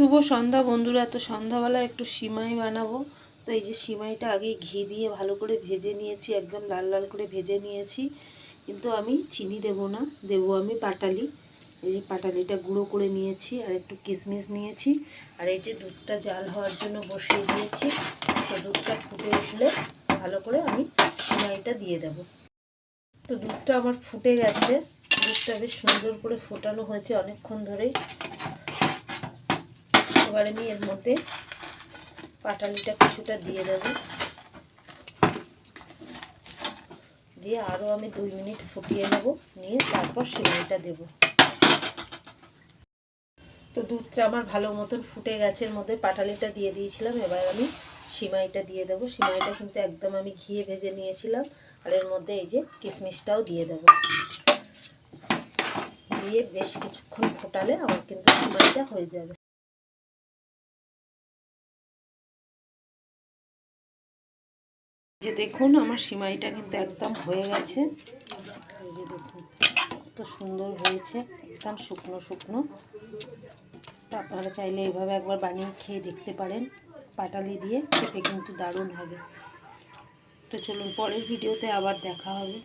শুভ সন্ধ্যা বন্ধুরা, তো সন্ধ্যাবেলা একটু সিমাই বানাবো। তো এই যে সিমাইটা আগে ঘি দিয়ে ভালো করে ভেজে নিয়েছি, একদম লাল লাল করে ভেজে নিয়েছি। কিন্তু আমি চিনি দেব না, দেব আমি পাটালি। এই যে পাটালিটা গুঁড়ো করে নিয়েছি আর একটু কিশমিশ নিয়েছি। আর এই যে দুধটা জাল হওয়ার জন্য বসিয়ে দিয়েছি, তো দুধটা ফুটে উঠলে ভালো করে আমি সিমাইটা দিয়ে দেব। তো দুধটা আমার ফুটে গেছে, দুধটা বেশ সুন্দর করে ফোটানো হয়েছে অনেকক্ষণ ধরেই। এবার আমি এর মধ্যে পাটালিটা কিছুটা দিয়ে দেব। দিয়ে আরও আমি দুই মিনিট ফুটিয়ে নেব, নিয়ে তারপর সিমাইটা দেব। তো দুধটা আমার ভালো মতন ফুটে গেছে, এর মধ্যে পাটালিটা দিয়ে দিয়েছিলাম, এবার আমি সিমাইটা দিয়ে দেবো। সিমাইটা কিন্তু একদম আমি ঘিয়ে ভেজে নিয়েছিলাম, আর এর মধ্যে এই যে কিশমিশটাও দিয়ে দেব। দিয়ে বেশ কিছুক্ষণ ফোটালে আমার কিন্তু সিমাইটা হয়ে যাবে। যে দেখুন, আমার সিমাইটা কিন্তু একদম হয়ে গেছে। এই যে দেখুন, কত সুন্দর হয়েছে, একদম শুকনো শুকনো। আপনারা চাইলে এইভাবে একবার বানিয়ে খেয়ে দেখতে পারেন, পাটালি দিয়ে, খেতে কিন্তু দারুণ হবে। তো চলুন, পরের ভিডিওতে আবার দেখা হবে।